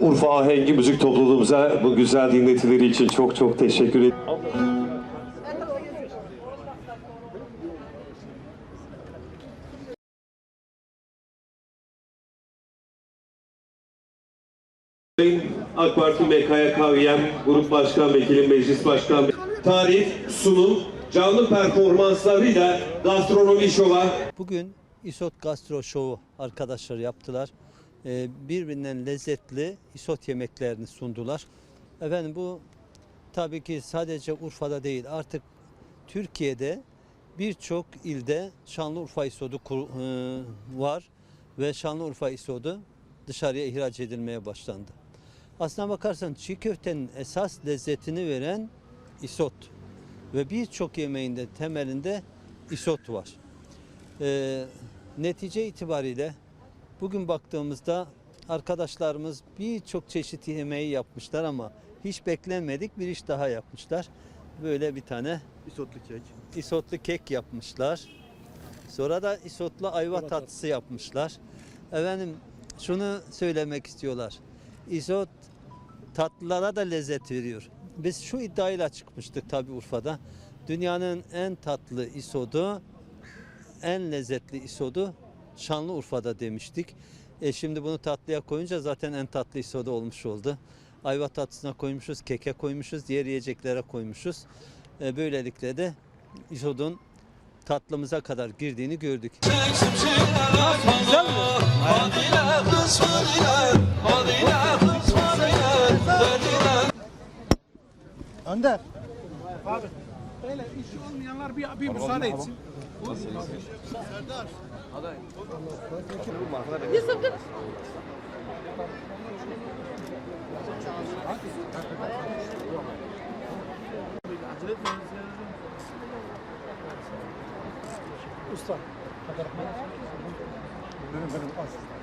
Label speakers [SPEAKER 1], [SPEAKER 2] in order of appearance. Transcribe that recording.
[SPEAKER 1] Urfa Ahengi Müzik Topluluğumuza bu güzel dinletileri için çok çok teşekkür ederim. Sayın AK Parti MKYK Grup Başkan Vekili Meclis Başkan Tarih, sunum, canlı performanslarıyla gastronomi şova
[SPEAKER 2] Bugün İsot Gastro Show'u arkadaşlar yaptılar. Ee, birbirinden lezzetli isot yemeklerini sundular. Efendim bu tabii ki sadece Urfa'da değil artık Türkiye'de birçok ilde Şanlıurfa isodu e, var ve Şanlıurfa isodu dışarıya ihraç edilmeye başlandı. Aslına bakarsan çiğ köftenin esas lezzetini veren isot ve birçok yemeğinde temelinde isot var. Ee, netice itibariyle bugün baktığımızda arkadaşlarımız birçok çeşit yemeği yapmışlar ama hiç beklenmedik bir iş daha yapmışlar. Böyle bir tane
[SPEAKER 3] İsotlu kek.
[SPEAKER 2] isotlu kek yapmışlar. Sonra da isotlu ayva tatlısı yapmışlar. Efendim şunu söylemek istiyorlar. Isot tatlılara da lezzet veriyor. Biz şu iddiayla çıkmıştık tabii Urfa'da. Dünyanın en tatlı isodu, en lezzetli isodu Şanlıurfa'da demiştik. E şimdi bunu tatlıya koyunca zaten en tatlı isodu olmuş oldu. Ayva tatlısına koymuşuz, keke koymuşuz, diğer yiyeceklere koymuşuz. E, böylelikle de isodun tatlımıza kadar girdiğini gördük.
[SPEAKER 4] Güzel mi? Hadi
[SPEAKER 3] Önder. Abi. Böyle işi olmayanlar bir, bir müsaade etsin. Usta. Benim benim az.